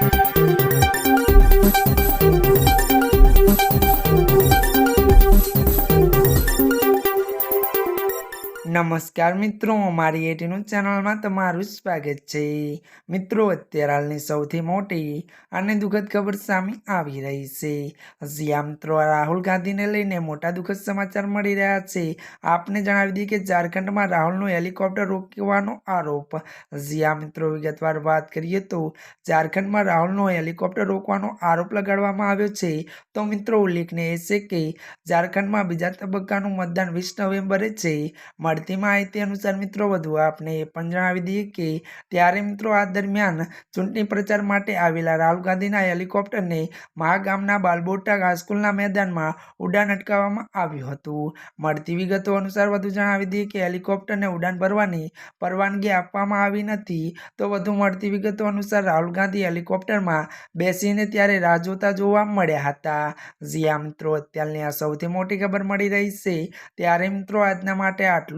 Thank you. નમસ્કાર મિત્રો, મારી એટીનું ચેનલમાં તમારું સ્વાગત છે. મિત્રો, અત્યારે હાલની સૌથી મોટી અને દુઃખદ ખબર સામે આવી રહી છે. જ્યાં મિત્રો, રાહુલ ગાંધીને લઈને મોટા દુઃખદ સમાચાર મળી રહ્યા છે. આપને જણાવી દઈએ કે ઝારખંડમાં રાહુલનું હેલિકોપ્ટર રોકવાનો આરોપ. જ્યાં મિત્રો, વિગતવાર વાત કરીએ તો ઝારખંડમાં રાહુલનો હેલિકોપ્ટર રોકવાનો આરોપ લગાડવામાં આવ્યો છે. તો મિત્રો, ઉલ્લેખનીય છે કે ઝારખંડમાં બીજા તબક્કાનું મતદાન વીસ નવેમ્બરે છે. મળતી માહિતી અનુસાર મિત્રો, વધુ આપને એ પણ જણાવી દઈએ કે ત્યારે મિત્રો આ દરમિયાન ચૂંટણી પ્રચાર માટે આવેલા રાહુલ ગાંધીના હેલિકોપ્ટરને મહાગામના બાલબોટા હાઈસ્કૂલના મેદાનમાં ઉડાન અટકાવવામાં આવ્યું હતું. મળતી વિગતો અનુસાર વધુ જણાવી દઈએ કે હેલિકોપ્ટરને ઉડાન ભરવાની પરવાનગી આપવામાં આવી નથી. તો વધુ મળતી વિગતો અનુસાર રાહુલ ગાંધી હેલિકોપ્ટરમાં બેસીને ત્યારે રાહ જોતા જોવા મળ્યા હતા. જ્યાં મિત્રો, અત્યારની આ સૌથી મોટી ખબર મળી રહી છે. ત્યારે મિત્રો આજના માટે આટલું